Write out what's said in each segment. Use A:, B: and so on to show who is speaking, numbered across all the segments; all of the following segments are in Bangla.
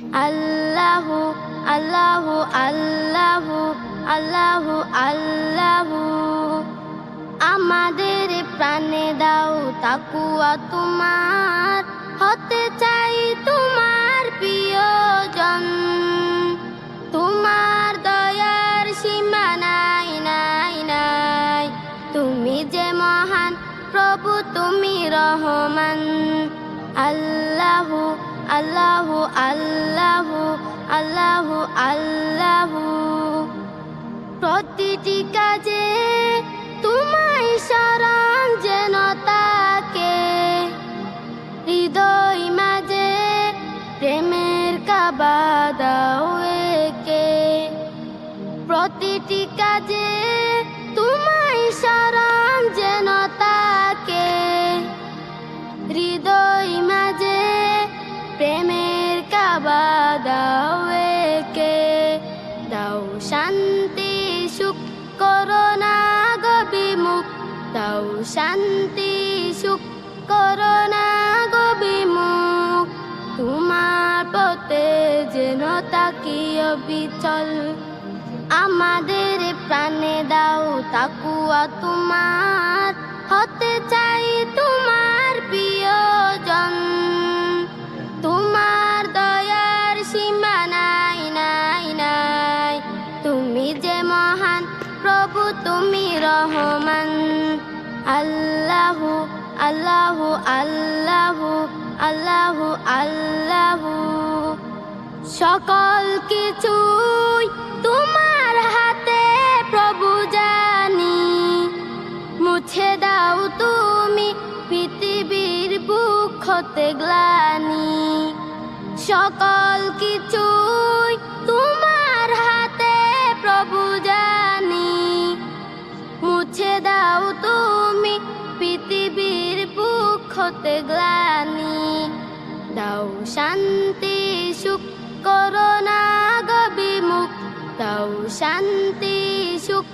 A: আল্লাহু আল্লাহু আল্লাহু আল্লাহু আল্লাহু। আমাদের প্রাণে দাও তাকুয়া তোমার, হতে চাই তোমার প্রিয়জন। তোমার দয়ার সীমা নাই নাই নাই। তুমি যে মহান প্রভু, তুমি রহমান। আল্লাহু আল্লাহু আল্লাহু আল্লাহু আল্লাহু। প্রতিটি কাজে তোমায় শরণ যেন তাকে। হৃদয় মাঝে প্রেমের কাবা দাও একে। প্রতিটি কাজে শান্তি, সুখ করোনা গবিমুখ তোমার পথে যেন তাকিয়ে বিচল। আমাদের প্রাণে দাও তাকুয়া তোমার। হতে চাই তোমার প্রিয়জন। তোমার দয়ার সীমা নাই নাই নাই। তুমি যে মহান, প্রভু তুমি রহমান। আল্লাহু আল্লাহু আল্লাহু আল্লাহু আল্লাহু। সকল কিছুই তোমার হাতে প্রভু জানি। মুছে দাও তুমি পৃথিবীর বুক হতে গ্লানি। সকল কিছুই হতে গ্লানি। দাও শান্তি, সুখ করোনা গবিমুখ। দাও শান্তি, সুখ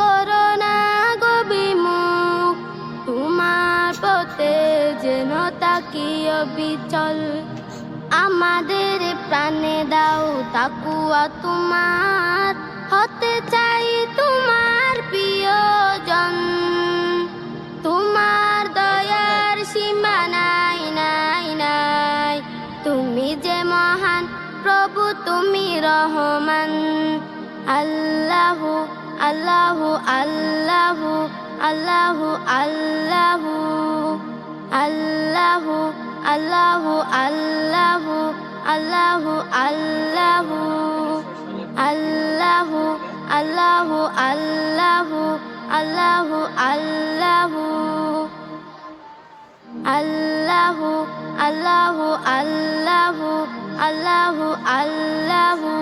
A: করোনা গবিমুখ। তোমার পথে যেন তাকিয়ে বিচল। আমাদের প্রাণে দাও তাকুয়া তোমার। হতে চাই তোমার আল্লাহু আল্লাহু আল্লাহু আল্লাহু আল্লাহু আল্লাহু আল্লাহু আল্লাহু আল্লাহু আল্লাহু আল্লাহু আল্লাহু আল্লাহু আল্লাহু আল্লাহু আল্লাহু আল্লাহু আল্লাহু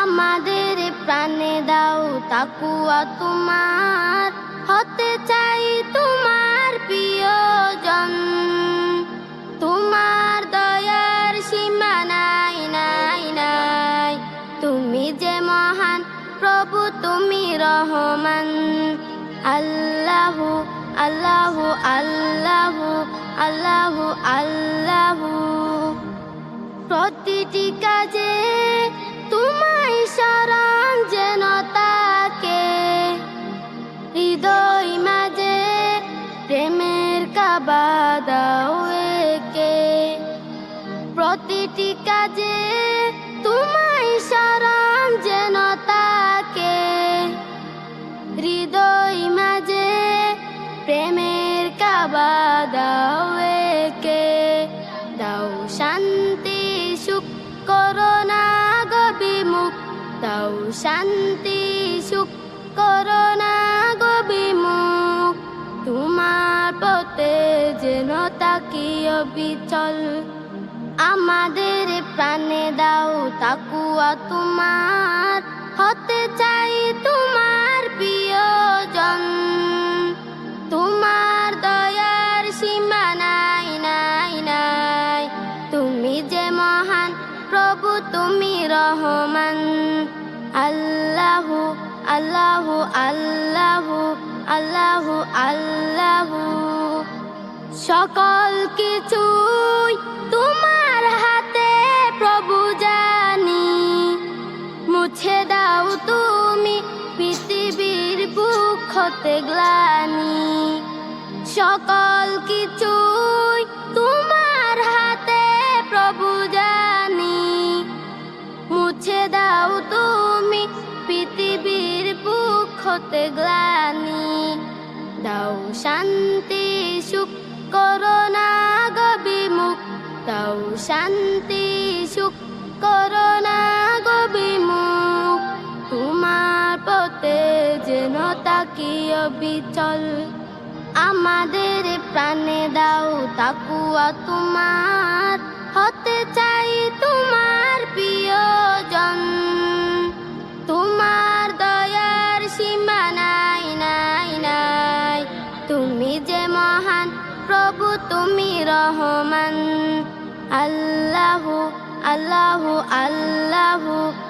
A: আমাদের প্রাণে দাও তাকুয়া তোমার, হতে চাই তোমার প্রিয়জন। তোমার দয়ার সীমা নাই নাই নাই। তুমি যে মহান প্রভু, তুমি রহমান। আল্লাহু আল্লাহু আল্লাহু আল্লাহু আল্লাহু। প্রতিটি কাজে কাজে, তোমায় শরণ যেন তাকে। হৃদয় মাঝে প্রেমের কাবা দাও একে। দাও শান্তি, সুখ করোনা গবিমুখ দাও শান্তি, সুখ করোনা গবিমুখ তোমার পথে যেন তাকিয়ে বিচল। আমাদের প্রাণে দাও তাকুয়া তোমার, হতে চাই তোমার প্রিয়জন। তোমার দয়ার সীমা নাই নাই নাই। তুমি যে মহান প্রভু, তুমি রহমান। আল্লাহু আল্লাহু আল্লাহু আল্লাহু আল্লাহু। সকল কিছুই তোমার হতে গ্লানি। সকল কিছুই তোমার হাতে, প্রভু জানি। মুছে দাও তুমি পৃথিবীর বুক হতে গ্লানি। দাও শান্তি, সুখ করোনা গবিমুখ দাও শান্তি, সুখ করোনা গবিমুখ তোমার পথে যেন তাকি বিচল। আমাদের প্রাণে দাও তাকুয়া তোমার, হতে চাই তোমার প্রিয়জন। তোমার দয়ার সীমা নাই নাই নাই। তুমি যে মহান প্রভু, তুমি রহমান। আল্লাহু আল্লাহু আল্লাহু।